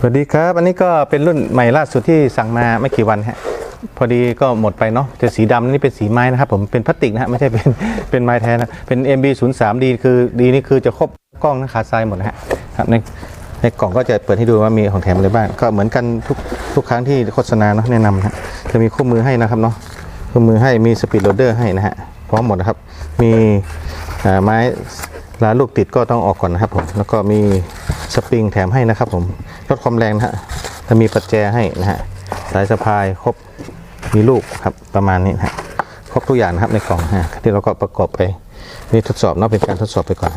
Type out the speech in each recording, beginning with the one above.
สวัสดีครับ อันนี้ก็เป็นรุ่นใหม่ล่าสุดที่สั่งมาไม่กี่วันฮะพอดีก็หมดไปเนาะจะสีดำนี่เป็นสีไม้นะครับผมเป็นพลาสติกนะฮะไม่ใช่เป็นเป็นไม้แท้นะเป็น MB 0 3 D คือดีนี่คือจะครบกล้องนะขาทรายหมดนะฮะครับในในกล่องก็จะเปิดให้ดูว่ามีของแถมอะไรบ้างก็เหมือนกันทุกทุกครั้งที่โฆษณาเนาะแนะนำนะจะมีคู่มือให้นะครับเนาะคู่มือให้มีสปีดโรเดอร์ให้นะฮะพร้อมหมดนะครับ มีไม้ลาลูกติดก็ต้องออกก่อนนะครับผมแล้วก็มีสปริงแถมให้นะครับผม ลดความแรงนะฮะแล้วมีปัจแจให้นะฮะสายสะพายครบมีลูกครับประมาณนี้นะฮะครบทุกอย่างนะครับในกล่องฮะที่เราก็ประกอบไปนี่ทดสอบเนาะเป็นการทดสอบไปก่อน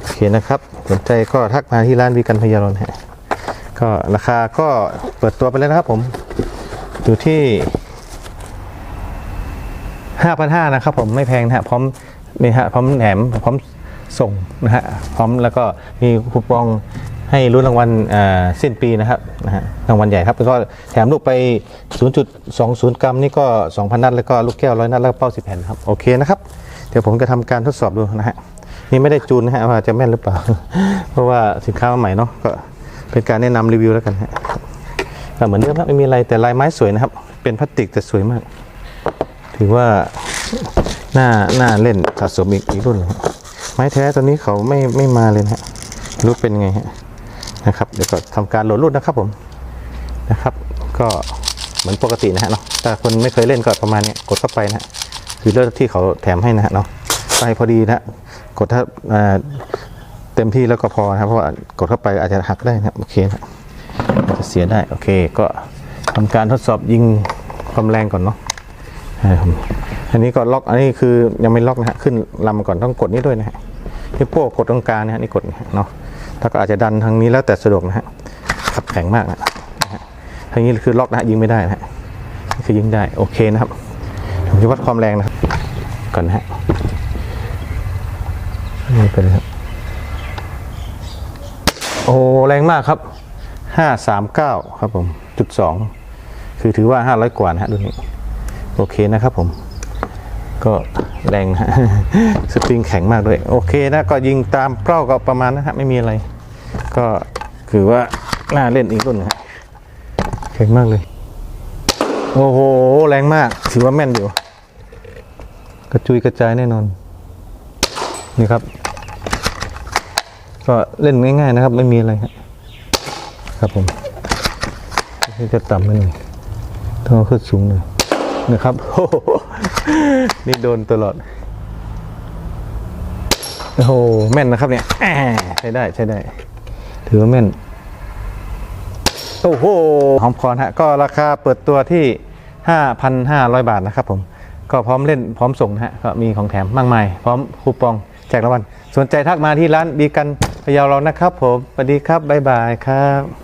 โอเคนะครับสนใจก็ทักมาที่ร้านวีกันพยารนฮะก็ราคาก็เปิดตัวไปแล้วนะครับผมอยู่ที่5,500นะครับผมไม่แพงนะฮะพร้อมนี่ฮะพร้อมแหนมพร้อมส่งนะฮะพร้อมแล้วก็มีคูปอง ให้รุ่นรางวัลอ่าสิ้นปีนะครับนะฮะรางวัลใหญ่ครับแล้วก็แถมลูกไป 0.20 กรัม นี่ก็ 2,000 นัด แล้วก็ลูกแก้วร้อยนัด แล้วเป้า 10 แผ่นครับ โอเคนะครับ เดี๋ยวผมจะทำการทดสอบดูนะฮะ นี่ไม่ได้จูนนะฮะว่าจะแม่นหรือเปล่า เพราะว่าสินค้าใหม่เนาะ ก็เป็นการแนะนำรีวิวแล้วกันฮะเหมือนเดิมครับไม่มีอะไรแต่ลายไม้สวยนะครับ เป็นพลาสติกแต่สวยมาก ถือว่าหน้าหน้าเล่นสะสมอีกอีกรุ่นหนึ่งไม้แท้ตัวนี้เขาไม่ไม่มาเลยนะฮะรู้เป็นไงฮะ นะครับเดี๋ยวก็ทำการโหลดรุ่นนะครับผมนะครับก็เหมือนปกตินะฮะเนาะถ้าคนไม่เคยเล่นก็ประมาณนี้กดเข้าไปนะฮะคือเลือกที่เขาแถมให้นะฮะเนาะไปพอดีนะฮะกดถ้าเต็มที่แล้วก็พอนะครับเพราะว่ากดเข้าไปอาจจะหักได้นะโอเคนะอาจจะเสียได้โอเคก็ทำการทดสอบยิงความแรงก่อนเนาะอันนี้ก็ล็อกอันนี้คือยังไม่ล็อกนะฮะขึ้นลำก่อนต้องกดนี้ด้วยนะฮะที่พวกกดตรงกลางนะฮะนี่กดเนาะ ถ้าก็อาจจะดันทางนี้แล้วแต่สะดวกนะฮะขับแข็งมากนะฮะทางนี้คือล็อกนะฮะยิงไม่ได้นะฮะคือยิงได้โอเคนะครับผมจะวัดความแรงนะครับก่อนนะฮะนี่เป็นครับโอ้แรงมากครับห้าสามเก้าครับผมจุดสองคือถือว่าห้าร้อยกว่านะฮะรุ่นนี้โอเคนะครับผมก็แรงฮะสปริงแข็งมากด้วย โอเคนะ ก็ยิงตามเป้าก็ประมาณนะฮะ ไม่มีอะไร ก็คือว่าน่าเล่นอีกรุ่นนะฮะแข็งมากเลย โอ้โห แรงมาก ถือว่าแม่นอยู่ กระจุยกระจายแน่นอน นี่ครับ ก็เล่นง่ายๆนะครับ ไม่มีอะไรครับครับผมนี่จะต่ำไปหน่อยต้องเอาขึ้นสูงหน่อยนะครับโอ้โหนี่โดนตลอด โอ้โห แม่นนะครับเนี่ยแหมใช้ได้ใช้ได้ ถือว่าแม่น โอ้โหหอมคอนฮะ ก็ราคาเปิดตัวที่ 5,500 บาทนะครับผม ก็พร้อมเล่นพร้อมส่งนะฮะ ก็มีของแถมมากมาย พร้อมคูปองแจกรางวัล สนใจทักมาที่ร้านดีกันพะเยาเรานะครับผมสวัสดีครับ บ๊ายบายครับ